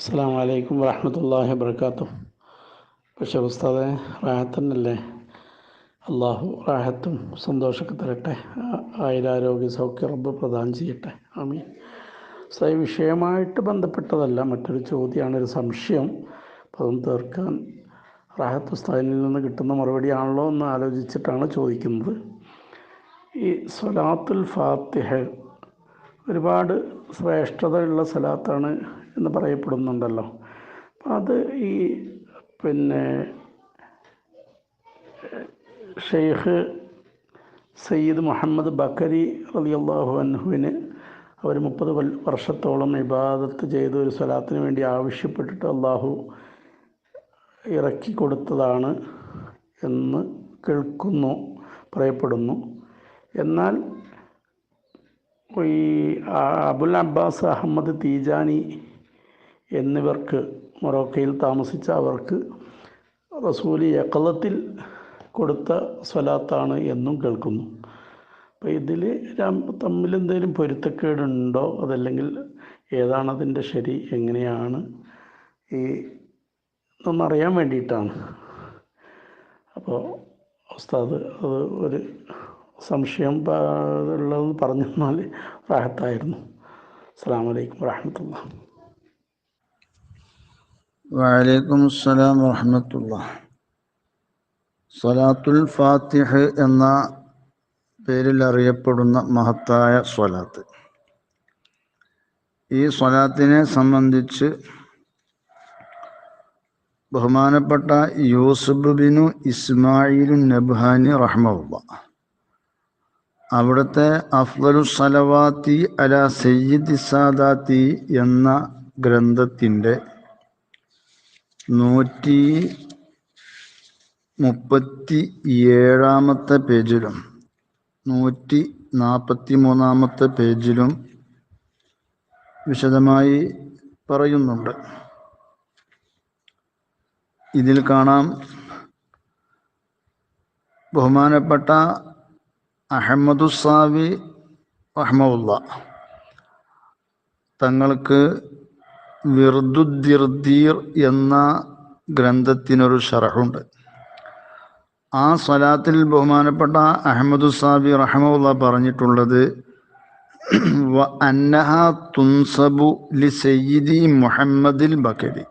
അസ്സാം വലൈക്കും വാഹമത്തല്ലാഹി വർക്കാത്തു പക്ഷേ ഉസ്താദെ റാഹത്തന്നല്ലേ? അള്ളാഹു റാഹത്തും സന്തോഷമൊക്കെ തരട്ടെ. ആയിരാരോഗ്യ സൗഖ്യ റബ്ബ് പ്രദാനം ചെയ്യട്ടെ. ആമീൻ. സൈ വിഷയമായിട്ട് ബന്ധപ്പെട്ടതല്ല മറ്റൊരു ചോദ്യമാണ് ഒരു സംശയം. അപ്പോൾ അതൊന്ന് തീർക്കാൻ റാഹത്ത് ഉസ്താദിനിൽ നിന്ന് കിട്ടുന്ന മറുപടിയാണല്ലോ എന്ന് ആലോചിച്ചിട്ടാണ് ചോദിക്കുന്നത്. ഈ സ്വലാത്തുൽ ഫാത്തിഹ ഒരുപാട് ശ്രേഷ്ഠതയുള്ള സ്ഥലത്താണ് എന്ന് പറയപ്പെടുന്നുണ്ടല്ലോ. അപ്പം അത് ഈ പിന്നെ ഷെയ്ഖ് സയ്യിദ് മുഹമ്മദ് ബക്കരി റളിയല്ലാഹു അൻഹുവിന് അവർ മുപ്പത് വർഷത്തോളം ഇബാദത്ത് ചെയ്ത് ഒരു സ്വലാത്തിന് വേണ്ടി ആവശ്യപ്പെട്ടിട്ട് അള്ളാഹു ഇറക്കി കൊടുത്തതാണ് എന്ന് കേൾക്കുന്നു പറയപ്പെടുന്നു. എന്നാൽ ഈ അബുൽ അബ്ബാസ് അഹമ്മദ് തീജാനി എന്നിവർക്ക് മൊറോക്കയിൽ താമസിച്ച അവർക്ക് റസൂലി യക്കളത്തിൽ കൊടുത്ത സ്വലാത്താണ് എന്നും കേൾക്കുന്നു. അപ്പോൾ ഇതിൽ തമ്മിൽ എന്തെങ്കിലും പൊരുത്തക്കേടുണ്ടോ? അതല്ലെങ്കിൽ ഏതാണതിന്റെ ശരി? എങ്ങനെയാണ്? ഈ ഒന്നറിയാൻ വേണ്ടിയിട്ടാണ്. അപ്പോൾ ഉസ്താദ് അത് ഒരു സംശയം ഉള്ളതെന്ന് പറഞ്ഞാൽ റാഹത്തായിരുന്നു. അസ്സാം വലൈക്കും വാഹമത്തുള്ള വലൈക്കും അസ്സലാം വറഹമത്തുള്ള സ്വലാത്തുൽ ഫാത്തിഹ് എന്ന പേരിൽ അറിയപ്പെടുന്ന മഹത്തായ സ്വലാത്ത്. ഈ സ്വലാത്തിനെ സംബന്ധിച്ച് ബഹുമാനപ്പെട്ട യൂസുഫ് ബിനു ഇസ്മായിലു നബ്ഹാനി റഹ്മുള്ള അവിടുത്തെ അഫ്ലു സലവാത്തി അല സയ്യിദ് സാദാത്തി എന്ന ഗ്രന്ഥത്തിന്റെ നൂറ്റി മുപ്പത്തി ഏഴാമത്തെ പേജിലും നൂറ്റി നാൽപ്പത്തി മൂന്നാമത്തെ പേജിലും വിശദമായി പറയുന്നുണ്ട്. ഇതിൽ കാണാം ബഹുമാനപ്പെട്ട അഹമ്മദുസാവി റഹ്മുള്ള തങ്ങൾക്ക് വിർദുദ്ദിർദീർ എന്ന ഗ്രന്ഥത്തിനൊരു ഷറഹുണ്ട് ആ സ്വലാത്തിൽ ബഹുമാനപ്പെട്ട അഹമ്മദു സാബി റഹമുല്ല പറഞ്ഞിട്ടുള്ളത് വ തുൻസബു ലി സയ്യിദി മുഹമ്മദിൽ ബക്കരി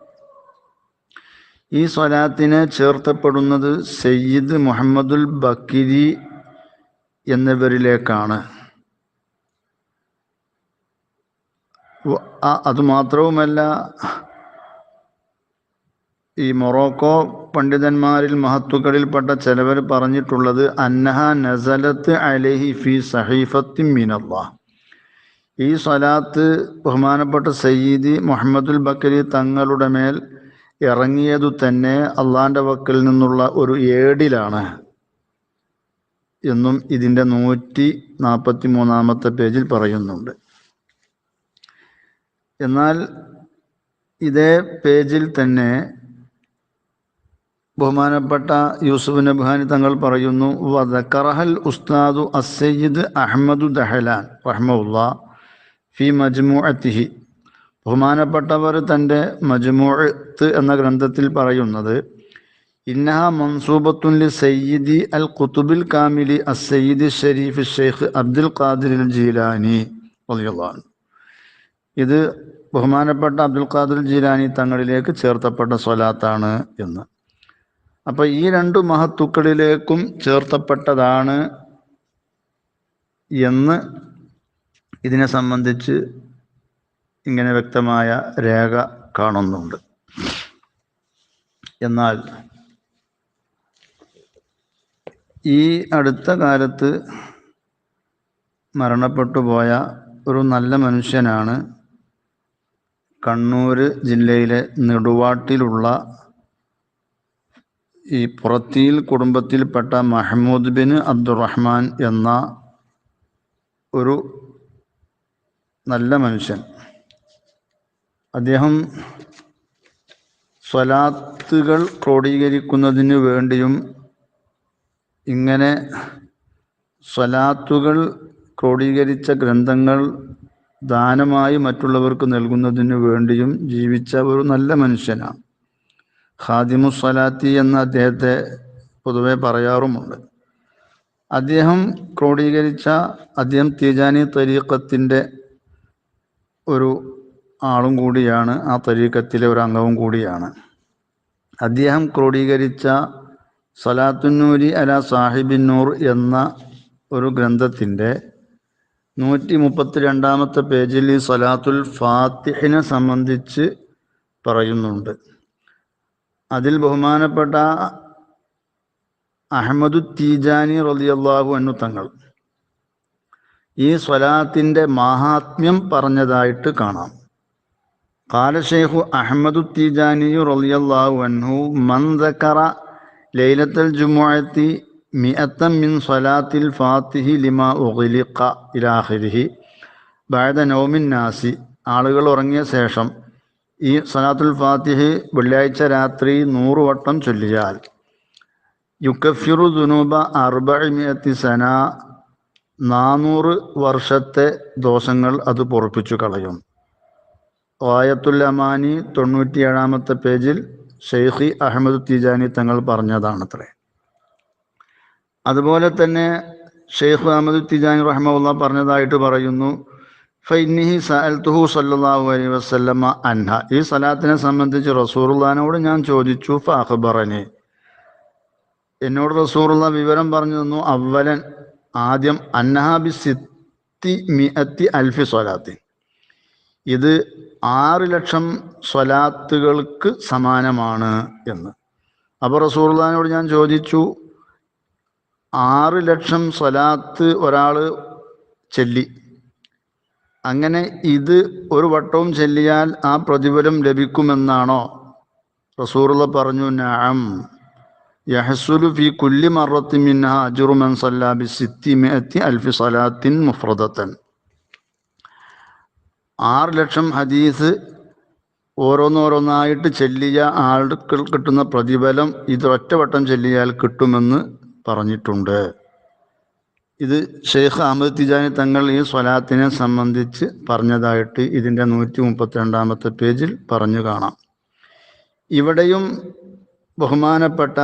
ഈ സ്വലാത്തിനെ ചേർത്തപ്പെടുന്നത് സയ്യിദ് മുഹമ്മദുൽ ബക്കിരി എന്നിവരിലേക്കാണ് വ- ആ- അതുമാത്രവുമല്ല ഈ മൊറോക്കോ പണ്ഡിതന്മാരിൽ മഹത്തുക്കളിൽപ്പെട്ട ചിലവർ പറഞ്ഞിട്ടുള്ളത് അന്നഹ നസലത്ത് അലഹി ഫി സഹീഫത്തി മിനല്ലാ. ഈ സ്വലാത്ത് ബഹുമാനപ്പെട്ട സയ്യിദി മുഹമ്മദുൽ ബക്കരി തങ്ങളുടെ മേൽ ഇറങ്ങിയതു തന്നെ അള്ളാന്റെ വക്കിൽ നിന്നുള്ള ഒരു ഏടിലാണ് എന്നും ഇതിന്റെ നൂറ്റി നാൽപ്പത്തി മൂന്നാമത്തെ പേജിൽ പറയുന്നുണ്ട്. എന്നാൽ ഇതേ പേജിൽ തന്നെ ബഹുമാനപ്പെട്ട യൂസുഫ് നബ്ഹാനി തങ്ങൾ പറയുന്നു വദക്കറഹൽ ഉസ്താദു അസയ്യിദ് അഹമ്മദു ദഹലാൻ റഹ്മുല്ല ഫി മജ്മുഅത്തിഹി ബഹുമാനപ്പെട്ടവർ തന്റെ മജ്മുഅത്ത് എന്ന ഗ്രന്ഥത്തിൽ പറയുന്നത് ഇന്നഹ മൻസൂബത്തുൻ ലി സയ്യിദി അൽ ഖുതുബിൽ കാമിലി അസയ്യിദ് ഷരീഫ് ഷെയ്ഖ് അബ്ദുൽ ഖാദിർ ജീലാനി റളിയല്ലാഹു ഇത് ബഹുമാനപ്പെട്ട അബ്ദുൽ ഖാദിർ ജീലാനി തങ്ങളിലേക്ക് ചേർത്തപ്പെട്ട സ്വലാത്താണ് എന്ന്. അപ്പൊ ഈ രണ്ടു മഹത്തുക്കളിലേക്കും ചേർത്തപ്പെട്ടതാണ് എന്ന് ഇതിനെ സംബന്ധിച്ച് ഇങ്ങനെ വ്യക്തമായ രേഖ കാണുന്നുണ്ട്. എന്നാൽ ഈ അടുത്ത കാലത്ത് മരണപ്പെട്ടു പോയ ഒരു നല്ല മനുഷ്യനാണ് കണ്ണൂർ ജില്ലയിലെ നെടുവാട്ടിലുള്ള ഈ പുറത്തിയിൽ കുടുംബത്തിൽപ്പെട്ട മഹമ്മൂദ് ബിൻ അബ്ദുറഹ്മാൻ എന്ന ഒരു നല്ല മനുഷ്യൻ. അദ്ദേഹം സ്വലാത്തുകൾ ക്രോഡീകരിക്കുന്നതിന് വേണ്ടിയും ഇങ്ങനെ സ്വലാത്തുകൾ ക്രോഡീകരിച്ച ഗ്രന്ഥങ്ങൾ ദാനമായി മറ്റുള്ളവർക്ക് നൽകുന്നതിനു വേണ്ടിയും ജീവിച്ച ഒരു നല്ല മനുഷ്യനാണ് ഖാദിമു സലാത്തി എന്ന അദ്ദേഹത്തെ പൊതുവെ പറയാറുമുണ്ട്. അദ്ദേഹം ക്രോഡീകരിച്ച അദ്ദേഹം തീജാനി തരീക്കത്തിന്റെ ഒരു ആളും കൂടിയാണ് ആ തരീക്കത്തിലെ ഒരു അംഗവും കൂടിയാണ്. അദ്ദേഹം ക്രോഡീകരിച്ച സലാത്തുന്നൂരി അല സാഹിബിന്നൂർ എന്ന ഒരു ഗ്രന്ഥത്തിന്റെ നൂറ്റി മുപ്പത്തി രണ്ടാമത്തെ പേജിൽ ഈ സലാത്തുൽ ഫാത്തിഹിനെ സംബന്ധിച്ച് പറയുന്നുണ്ട്. അതിൽ ബഹുമാനപ്പെട്ട അഹമ്മദു തീജാനി റളിയല്ലാഹു അന്നു തങ്ങൾ ഈ സ്വലാത്തിന്റെ മാഹാത്മ്യം പറഞ്ഞതായിട്ട് കാണാം. കാലശേഖു അഹമ്മദു തീജാനി റളിയല്ലാഹു അൻഹു മൻ ദക്കറ ലൈലത്തൽ ജുമുഅത്തി മിഅത്തം മിൻ സ്വലാത്തിൽ ഫാത്തിഹി ലിമ ഉഗ്ലിഖ ഇലാഖിരിഹി. ബഅദ നൗമിൻ നാസി. ആളുകൾ ഉറങ്ങിയ ശേഷം ഈ സലാത്തുൽ ഫാത്തിഹി വെള്ളിയാഴ്ച രാത്രി നൂറ് വട്ടം ചൊല്ലിയാൽ. യുക്കഫിറു ദുനൂബ അർബഅമിയത്തി സന. നാനൂറ് വർഷത്തെ ദോഷങ്ങൾ അത് പൊറപ്പിച്ചു കളയും. വായത്തുൽ അമാനി തൊണ്ണൂറ്റിയേഴാമത്തെ പേജിൽ ഷെയ്ഖി അഹമ്മദ് തിജാനി തങ്ങൾ പറഞ്ഞതാണത്രേ. അതുപോലെ തന്നെ ഷെയ്ഖ് അഹമ്മദ് തിജാനി റഹ്മുല്ല പറഞ്ഞതായിട്ട് പറയുന്നു ഫൈനിഹി സഅൽത്തുഹു സല്ലല്ലാഹു അലൈഹി വസല്ലമ അൻഹ. ഈ സലാത്തിനെ സംബന്ധിച്ച് റസൂറുല്ലാനോട് ഞാൻ ചോദിച്ചു ഫാഹ്ബറനെ എന്നോട് റസൂറുള്ള വിവരം പറഞ്ഞു തന്നു അവലൻ ആദ്യം അന്നഹാബി സിത്തി മിഅത്തി അൽഫി സ്വലാത്തി. ഇത് ആറ് ലക്ഷം സ്വലാത്തുകൾക്ക് സമാനമാണ് എന്ന്. അപ്പോൾ റസൂറുല്ലാനോട് ഞാൻ ചോദിച്ചു ആറ് ലക്ഷം സ്വലാത്ത് ഒരാൾ ചെല്ലി. അങ്ങനെ ഇത് ഒരു വട്ടവും ചെല്ലിയാൽ ആ പ്രതിഫലം ലഭിക്കുമെന്നാണോ? റസൂറുള്ള പറഞ്ഞു നാം യഹസുലു ഫി കുല്ലി മറത്തി മിൻഹ അജുറു മൻ സിത്തി മിഅത്തി അൽഫി സലാത്തിൻ മുഫ്രദത്തൻ. ആറ് ലക്ഷം ഹദീസ് ഓരോന്നോരോന്നായിട്ട് ചെല്ലിയ ആൾക്ക് കിട്ടുന്ന പ്രതിഫലം ഇത് ഒറ്റവട്ടം ചെല്ലിയാൽ കിട്ടുമെന്ന് പറഞ്ഞിട്ടുണ്ട്. ഇത് ഷെയ്ഖ് അഹമ്മദ് തിജാനി തങ്ങൾ ഈ സ്വലാത്തിനെ സംബന്ധിച്ച് പറഞ്ഞതായിട്ട് ഇതിന്റെ നൂറ്റി മുപ്പത്തി രണ്ടാമത്തെ പേജിൽ പറഞ്ഞു കാണാം. ഇവിടെയും ബഹുമാനപ്പെട്ട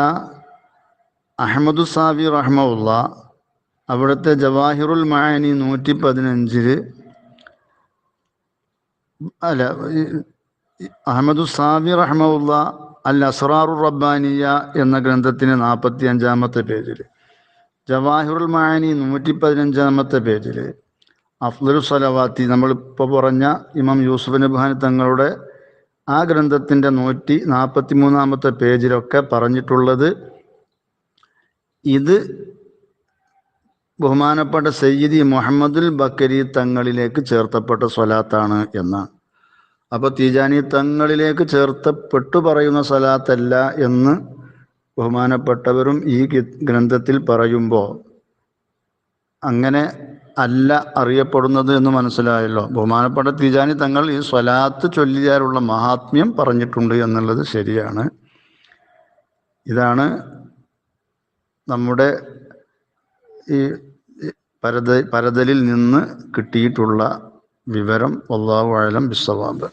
അഹമ്മദു സാബി റഹ്മുള്ള അവിടുത്തെ ജവാഹിറുൽ മായനി നൂറ്റി പതിനഞ്ചിൽ അല്ല അഹമ്മദു സാബി റഹ്മുള്ള അൽ അസ്റാറു റബ്ബാനിയ എന്ന ഗ്രന്ഥത്തിന് നാൽപ്പത്തി അഞ്ചാമത്തെ പേജിൽ ജവാഹിറുൽ മായനി നൂറ്റി പതിനഞ്ചാമത്തെ പേജിൽ അഫ്ദുൽ സലവാത്തി നമ്മളിപ്പോൾ പറഞ്ഞ ഇമാം യൂസുഫ് നബ്ഹാൻ തങ്ങളുടെ ആ ഗ്രന്ഥത്തിന്റെ നൂറ്റി നാൽപ്പത്തി മൂന്നാമത്തെ പേജിലൊക്കെ പറഞ്ഞിട്ടുള്ളത് ഇത് ബഹുമാനപ്പെട്ട സയ്യിദി മുഹമ്മദുൽ ബക്കരി തങ്ങളിലേക്ക് ചേർത്തപ്പെട്ട സ്വലാത്താണ് എന്നാണ്. അപ്പോൾ തീജാനി തങ്ങളിലേക്ക് ചേർത്തപ്പെട്ടു പറയുന്ന സലാത്തല്ല എന്ന് ബഹുമാനപ്പെട്ടവരും ഈ ഗ്രന്ഥത്തിൽ പറയുമ്പോൾ അങ്ങനെ അല്ല അറിയപ്പെടുന്നത് എന്ന് മനസ്സിലായല്ലോ. ബഹുമാനപ്പെട്ട തീജാനി തങ്ങൾ ഈ സ്വലാത്ത് ചൊല്ലിയാലുള്ള മഹാത്മ്യം പറഞ്ഞിട്ടുണ്ട് എന്നുള്ളത് ശരിയാണ്. ഇതാണ് നമ്മുടെ ഈ പരത പരതലിൽ നിന്ന് കിട്ടിയിട്ടുള്ള വിവരം അള്ളാഹു ആലം ബിസ്സവാബ്